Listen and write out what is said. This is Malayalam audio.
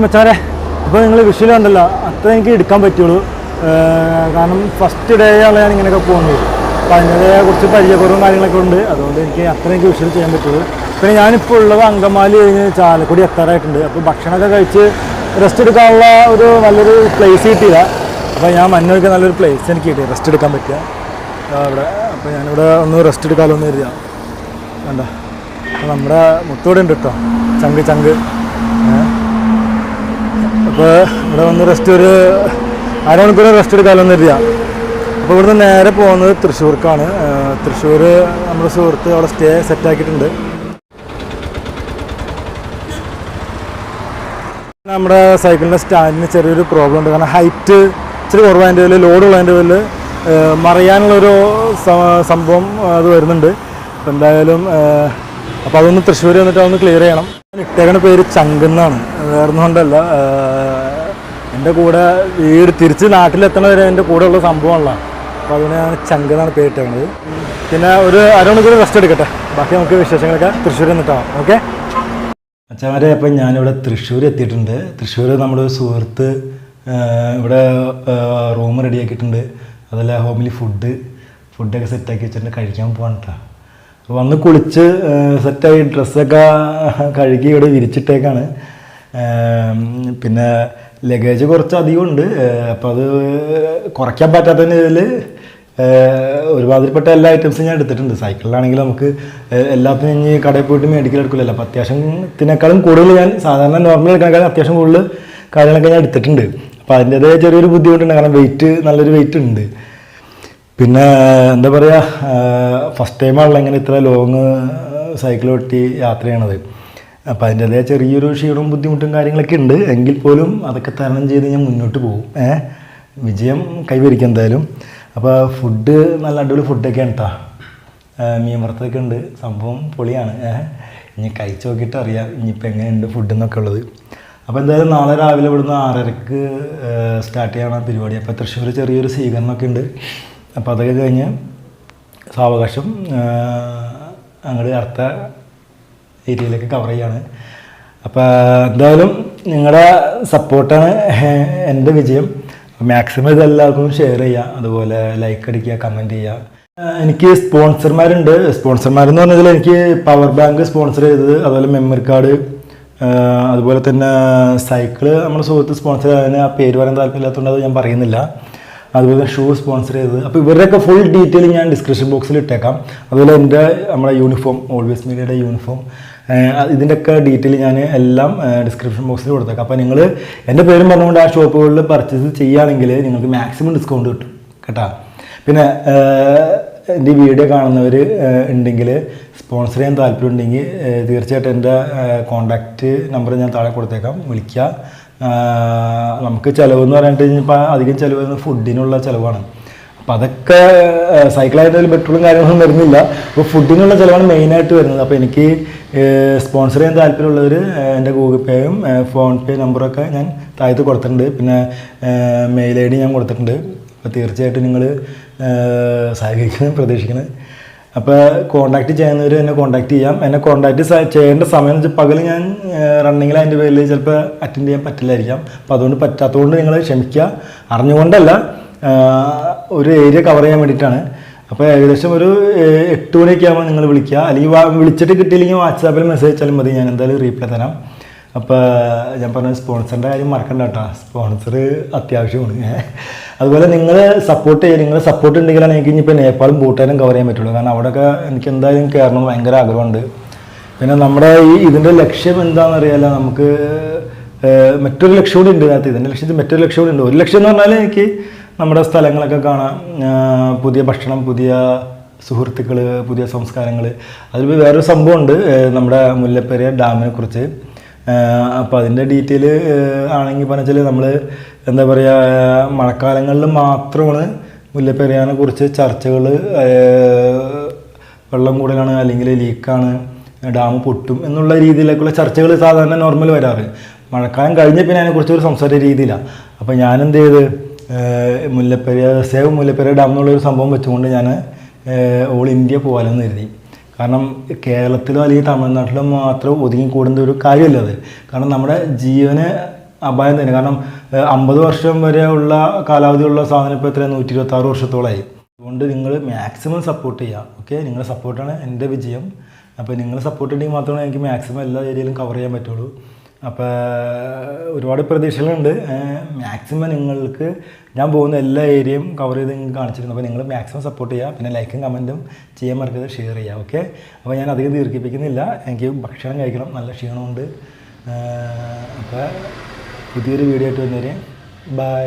ഹായ് മച്ചാരെ ഇപ്പോൾ നിങ്ങൾ വിഷ്വൽ കണ്ടല്ലോ അത്ര എനിക്ക് എടുക്കാൻ പറ്റുള്ളൂ. കാരണം ഫസ്റ്റ് ഡേ ആണ് ഞാൻ ഇങ്ങനെയൊക്കെ പോകുന്നത്. അപ്പോൾ അതിന്റെതായ കുറച്ച് പരിചയക്കുറവും കാര്യങ്ങളൊക്കെ ഉണ്ട്. അതുകൊണ്ട് എനിക്ക് അത്ര എനിക്ക് വിഷ്വൽ ചെയ്യാൻ പറ്റുള്ളൂ. പിന്നെ ഞാനിപ്പോൾ ഉള്ളത് അങ്കമാലി കഴിഞ്ഞ് ചാലക്കുടി എത്താറായിട്ടുണ്ട്. അപ്പോൾ ഭക്ഷണമൊക്കെ കഴിച്ച് റെസ്റ്റ് എടുക്കാനുള്ള ഒരു നല്ലൊരു പ്ലേസ് കിട്ടിയില്ല. അപ്പോൾ ഞാൻ മഞ്ഞൊക്കെ നല്ലൊരു പ്ലേസ് എനിക്ക് കിട്ടി. റെസ്റ്റ് എടുക്കാൻ പറ്റുക അവിടെ. അപ്പോൾ ഞാനിവിടെ ഒന്ന് റെസ്റ്റ് എടുക്കാമല്ലോ എന്ന് കരുതിയാണ് വേണ്ട അപ്പോൾ നമ്മുടെ മുത്തോടെ ഉണ്ട് കേട്ടോ. ചങ്ക് ചങ്ക്. അപ്പോൾ ഇവിടെ വന്ന് റെസ്റ്റ് ഒരു അരമണിക്കൂർ റെസ്റ്റ് എടുക്കാമെന്ന് കരുതിയാ. അപ്പോൾ ഇവിടുന്ന് നേരെ പോകുന്നത് തൃശ്ശൂർക്കാണ്. തൃശ്ശൂർ നമ്മുടെ സുഹൃത്ത് അവിടെ സ്റ്റേ സെറ്റ് ആക്കിയിട്ടുണ്ട്. നമ്മുടെ സൈക്കിളിന്റെ സ്റ്റാൻഡിന് ചെറിയൊരു പ്രോബ്ലം ഉണ്ട്. കാരണം ഹൈറ്റ് ഇച്ചിരി കുറവായതിന്റെ പേരിൽ ലോഡ് ഉള്ളതിന്റെ പേരിൽ മറിയാനുള്ളൊരു സംഭവം അത് വരുന്നുണ്ട്. എന്തായാലും അപ്പോൾ അതൊന്ന് തൃശ്ശൂർ വന്നിട്ട് അതൊന്ന് ക്ലിയർ ചെയ്യണം. ഇട്ടേക്കണ പേര് ചങ്കെന്നാണ് കൊണ്ടല്ല എന്റെ കൂടെ വീട് തിരിച്ച് നാട്ടിലെത്തണ വരെ എന്റെ കൂടെ ഉള്ള സംഭവമല്ല അപ്പോൾ അതിന് ഞാൻ ചങ്കെന്നാണ് പേരിട്ടത് പിന്നെ ഒരു അരമണിക്കൂർ റെസ്റ്റ് എടുക്കട്ടെ. ബാക്കി നമുക്ക് വിശേഷങ്ങളൊക്കെ തൃശ്ശൂർ നിന്നിട്ടാവാം ഓക്കെ അച്ഛന്മാരെ അപ്പം ഞാനിവിടെ തൃശ്ശൂർ എത്തിയിട്ടുണ്ട്. തൃശ്ശൂർ നമ്മുടെ സുഹൃത്ത് ഇവിടെ റൂം റെഡിയാക്കിയിട്ടുണ്ട് അതല്ല ഹോമിലി ഫുഡ് ഫുഡൊക്കെ സെറ്റാക്കി വെച്ചിട്ടുണ്ട്. കഴിക്കാൻ പോകാൻ കേട്ടോ വന്ന് കുളിച്ച് സെറ്റായി ഡ്രസ്സൊക്കെ കഴുകി ഇവിടെ വിരിച്ചിട്ടേക്കാണ്. പിന്നെ ലഗേജ് കുറച്ച് അധികം ഉണ്ട് അപ്പോൾ അത് കുറയ്ക്കാൻ പറ്റാത്തതിന്റെ ഇതിൽ ഒരുമാതിരിപ്പെട്ട എല്ലാ ഐറ്റംസും ഞാൻ എടുത്തിട്ടുണ്ട്. സൈക്കിളിലാണെങ്കിൽ നമുക്ക് എല്ലാത്തിനും ഇനി കടയിൽ പോയിട്ട് മേടിക്കൽ എടുക്കില്ലല്ലോ അപ്പോൾ അത്യാവശ്യത്തിനേക്കാളും കൂടുതൽ ഞാൻ സാധാരണ നോർമൽ എടുക്കണേക്കാളും അത്യാവശ്യം കൂടുതൽ കാര്യങ്ങളൊക്കെ ഞാൻ എടുത്തിട്ടുണ്ട്. അപ്പോൾ അതിന്റെതായ ചെറിയൊരു ബുദ്ധിമുട്ടുണ്ട്. കാരണം വെയിറ്റ് നല്ലൊരു വെയിറ്റ് ഉണ്ട്. പിന്നെ എന്താ പറയുക ഫസ്റ്റ് ടൈമാണല്ലോ ഇങ്ങനെ ഇത്ര ലോങ് സൈക്കിൾ ഓട്ടി യാത്ര ചെയ്യണത്. അപ്പോൾ അതിന്റെതായ ചെറിയൊരു ക്ഷീണവും ബുദ്ധിമുട്ടും കാര്യങ്ങളൊക്കെ ഉണ്ട്. എങ്കിൽ പോലും അതൊക്കെ തരണം ചെയ്ത് ഞാൻ മുന്നോട്ട് പോകും. ഏഹ് വിജയം കൈവരിക്കും എന്തായാലും. അപ്പോൾ ഫുഡ് നല്ല അടിപൊളി ഫുഡൊക്കെയാണ് കേട്ടോ മീൻ വറുത്തതൊക്കെ ഉണ്ട്. സംഭവം പൊളിയാണ്. ഏ? ഇനി കഴിച്ചു നോക്കിയിട്ട് അറിയാം ഇനിയിപ്പോൾ എങ്ങനെയുണ്ട് ഫുഡ് എന്നൊക്കെ ഉള്ളത്. അപ്പോൾ എന്തായാലും നാളെ രാവിലെ ഇവിടുന്ന് ആറരക്ക് സ്റ്റാർട്ട് ചെയ്യണം പരിപാടി. അപ്പോൾ തൃശ്ശൂർ ചെറിയൊരു സ്വീകരണമൊക്കെ ഉണ്ട്. അപ്പോൾ അതൊക്കെ കഴിഞ്ഞ് സാവകാശം അങ്ങോട്ട് അടുത്ത ഏരിയയിലേക്ക് കവർ ചെയ്യാണ്. അപ്പോൾ എന്തായാലും നിങ്ങളുടെ സപ്പോർട്ടാണ് എന്റെ വിജയം. മാക്സിമം ഇത് എല്ലാവർക്കും ഷെയർ ചെയ്യുക അതുപോലെ ലൈക്ക് അടിക്കുക കമന്റ് ചെയ്യുക. എനിക്ക് സ്പോൺസർമാരുണ്ട് സ്പോൺസർമാരെന്ന് പറഞ്ഞതിൽ എനിക്ക് പവർ ബാങ്ക് സ്പോൺസർ ചെയ്തത് അതുപോലെ മെമ്മറി കാർഡ് അതുപോലെ തന്നെ സൈക്കിൾ നമ്മുടെ സുഹൃത്ത് സ്പോൺസർ ചെയ്തതിന് ആ പേര് പറയാൻ താല്പര്യമില്ലാത്തതുകൊണ്ട് അത് ഞാൻ പറയുന്നില്ല. അതുപോലെ ഷൂ സ്പോൺസർ ചെയ്തത്. അപ്പോൾ ഇവരുടെയൊക്കെ ഫുൾ ഡീറ്റെയിൽ ഞാൻ ഡിസ്ക്രിപ്ഷൻ ബോക്സിൽ ഇട്ടേക്കാം. അതുപോലെ എന്റെ നമ്മുടെ യൂണിഫോം ഓൾവേസ് മീഡിയയുടെ യൂണിഫോം ഇതിന്റെയൊക്കെ ഡീറ്റെയിൽ ഞാൻ എല്ലാം ഡിസ്ക്രിപ്ഷൻ ബോക്സിൽ കൊടുത്തേക്കാം. അപ്പോൾ നിങ്ങൾ എന്റെ പേരും പറഞ്ഞുകൊണ്ട് ആ ഷോപ്പുകളിൽ പർച്ചേസ് ചെയ്യുകയാണെങ്കിൽ നിങ്ങൾക്ക് മാക്സിമം ഡിസ്കൗണ്ട് കിട്ടും കേട്ടോ? പിന്നെ എന്റെ വീഡിയോ കാണുന്നവർ ഉണ്ടെങ്കിൽ സ്പോൺസർ ചെയ്യാൻ താല്പര്യം ഉണ്ടെങ്കിൽ തീർച്ചയായിട്ടും എന്റെ കോൺടാക്റ്റ് നമ്പർ ഞാൻ താഴെ കൊടുത്തേക്കാം. വിളിക്കുക നമുക്ക് ചിലവെന്ന് പറഞ്ഞിട്ട് കഴിഞ്ഞപ്പോൾ അധികം ചിലവ് ഫുഡിനുള്ള ചിലവാണ്. അപ്പോൾ അതൊക്കെ സൈക്കിളായിട്ട് പെട്രോളും കാര്യങ്ങളൊന്നും വരുന്നില്ല. അപ്പോൾ ഫുഡിനുള്ള ചിലവാണ് മെയിനായിട്ട് വരുന്നത്. അപ്പോൾ എനിക്ക് സ്പോൺസർ ചെയ്യാൻ താല്പര്യമുള്ളവർ എന്റെ ഗൂഗിൾ പേയും ഫോൺ പേ നമ്പറൊക്കെ ഞാൻ താഴത്ത് കൊടുത്തിട്ടുണ്ട്. പിന്നെ മെയിൽ ഐ ഡി ഞാൻ കൊടുത്തിട്ടുണ്ട്. അപ്പോൾ തീർച്ചയായിട്ടും നിങ്ങൾ സഹകരിക്കണം പ്രതീക്ഷിക്കണം അപ്പോൾ കോൺടാക്റ്റ് ചെയ്യുന്നവർ എന്നെ കോണ്ടാക്ട് ചെയ്യാം. എന്നെ കോണ്ടാക്ട് ചെയ്യേണ്ട സമയം വെച്ചാൽ പകൽ ഞാൻ റണ്ണിങ്ങിൽ അതിന്റെ പേരിൽ ചിലപ്പോൾ അറ്റൻഡ് ചെയ്യാൻ പറ്റില്ലായിരിക്കാം. അപ്പോൾ അതുകൊണ്ട് പറ്റാത്തതുകൊണ്ട് നിങ്ങൾ ക്ഷമിക്കുക അറിഞ്ഞുകൊണ്ടല്ല. ഒരു ഏരിയ കവർ ചെയ്യാൻ വേണ്ടിയിട്ടാണ്. അപ്പോൾ ഏകദേശം ഒരു എട്ട് മണിയൊക്കെ ആകുമ്പോൾ നിങ്ങൾ വിളിക്കുക. അല്ലെങ്കിൽ വിളിച്ചിട്ട് കിട്ടിയില്ലെങ്കിൽ വാട്സാപ്പിൽ മെസ്സേജ് അയച്ചാലും മതി. ഞാൻ എന്തായാലും റീപ്ലൈ തരാം. അപ്പോൾ ഞാൻ പറഞ്ഞ സ്പോൺസറിന്റെ കാര്യം മറക്കണ്ട കേട്ടോ. സ്പോൺസർ അത്യാവശ്യമാണ്. അതുപോലെ നിങ്ങൾ സപ്പോർട്ട് ചെയ്യുക നിങ്ങൾ സപ്പോർട്ട് ഉണ്ടെങ്കിലാണ് എനിക്ക് ഇനിയിപ്പോൾ നേപ്പാളും ഭൂട്ടാനും കവർ ചെയ്യാൻ പറ്റുള്ളൂ. കാരണം അവിടെയൊക്കെ എനിക്ക് എന്തായാലും കയറണം ഭയങ്കര ആഗ്രഹമുണ്ട്. പിന്നെ നമ്മുടെ ഈ ഇതിന്റെ ലക്ഷ്യം എന്താണെന്ന് അറിയാമല്ല നമുക്ക് മറ്റൊരു ലക്ഷ്യം കൂടി ഉണ്ട് അതിനകത്ത് ഇതിന്റെ ലക്ഷ്യത്തിൽ മറ്റൊരു ലക്ഷ്യം കൂടി ഉണ്ട്. ഒരു ലക്ഷ്യം എന്ന് പറഞ്ഞാൽ എനിക്ക് നമ്മുടെ സ്ഥലങ്ങളൊക്കെ കാണാം. പുതിയ ഭക്ഷണം പുതിയ സുഹൃത്തുക്കൾ പുതിയ സംസ്കാരങ്ങൾ അതിൽ വേറൊരു സംഭവമുണ്ട്. നമ്മുടെ മുല്ലപ്പെരിയ ഡാമിനെ കുറിച്ച്. അപ്പോൾ അതിന്റെ ഡീറ്റെയിൽ ആണെങ്കിൽ പറഞ്ഞാൽ നമ്മൾ എന്താ പറയുക മഴക്കാലങ്ങളിൽ മാത്രമാണ് മുല്ലപ്പെരിയാനെ കുറിച്ച് ചർച്ചകൾ വെള്ളം കൂടുതലാണ് അല്ലെങ്കിൽ ലീക്കാണ് ഡാം പൊട്ടും എന്നുള്ള രീതിയിലേക്കുള്ള ചർച്ചകൾ സാധാരണ നോർമൽ വരാറ്. മഴക്കാലം കഴിഞ്ഞ പിന്നെ അതിനെക്കുറിച്ച് ഒരു സംസാര രീതിയിലാണ് അപ്പോൾ ഞാനെന്ത് ചെയ്ത് മുല്ലപ്പെരിയാർ സേവ് മുല്ലപ്പെരിയാർ ഡാം എന്നുള്ളൊരു സംഭവം വെച്ചുകൊണ്ട് ഞാൻ ഓൾ ഇന്ത്യ പോകാമെന്ന് കരുതി. കാരണം കേരളത്തിലോ അല്ലെങ്കിൽ തമിഴ്നാട്ടിലോ മാത്രം ഒതുങ്ങി ഒതുങ്ങിക്കൂടുന്ന ഒരു കാര്യമല്ല അത്. കാരണം നമ്മുടെ ജീവന് അപായം തന്നെ. കാരണം അമ്പത് വർഷം വരെ ഉള്ള കാലാവധിയുള്ള സാധനം ഇപ്പോൾ എത്ര നൂറ്റി ഇരുപത്തി ആറ് വർഷത്തോളമായി അതുകൊണ്ട് നിങ്ങൾ മാക്സിമം സപ്പോർട്ട് ചെയ്യുക ഓക്കെ നിങ്ങളുടെ സപ്പോർട്ടാണ് എന്റെ വിജയം. അപ്പോൾ നിങ്ങൾ സപ്പോർട്ട് ഉണ്ടെങ്കിൽ മാത്രമേ എനിക്ക് മാക്സിമം എല്ലാ ഏരിയയിലും കവർ ചെയ്യാൻ പറ്റുള്ളൂ. അപ്പോൾ ഒരുപാട് പ്രതീക്ഷകളുണ്ട്. മാക്സിമം നിങ്ങൾക്ക് ഞാൻ പോകുന്ന എല്ലാ ഏരിയയും കവർ ചെയ്ത് നിങ്ങൾക്ക് കാണിച്ചിരുന്നു. അപ്പോൾ നിങ്ങൾ മാക്സിമം സപ്പോർട്ട് ചെയ്യുക. പിന്നെ ലൈക്കും കമന്റും ചെയ്യാൻ മറക്കരുത്. ഷെയർ ചെയ്യുക. ഓക്കെ അപ്പോൾ ഞാൻ അധികം ദീർഘിപ്പിക്കുന്നില്ല. എനിക്ക് ഭക്ഷണം കഴിക്കണം. നല്ല ക്ഷീണമുണ്ട്. അപ്പോൾ പുതിയൊരു വീഡിയോ ആയിട്ട് വന്നേരെ. ബൈ